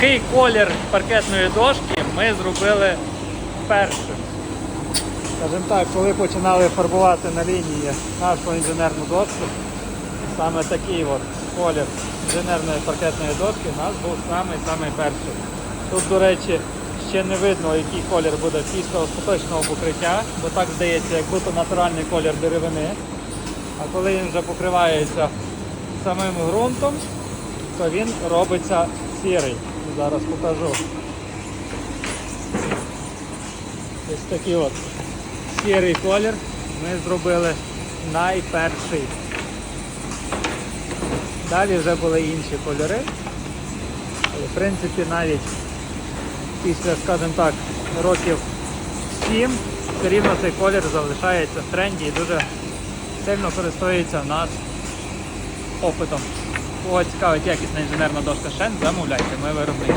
Такий колір паркетної дошки ми зробили першим. Скажімо так, коли починали фарбувати на лінії нашу інженерну дошку, саме такий от колір інженерної паркетної дошки у нас був самий-самий перший. Тут, до речі, ще не видно, який колір буде після остаточного покриття, бо так здається, як будто натуральний колір деревини. А коли він вже покривається самим ґрунтом, то він робиться сірий. Зараз покажу. Ось такий от сірий колір ми зробили найперший. Далі вже були інші кольори. Але в принципі навіть після, скажімо так, років 7 все рівно цей колір залишається в тренді і дуже сильно користується нас попитом. Кого цікавить якісна інженерна дошка Шен, замовляйте, ми виробники.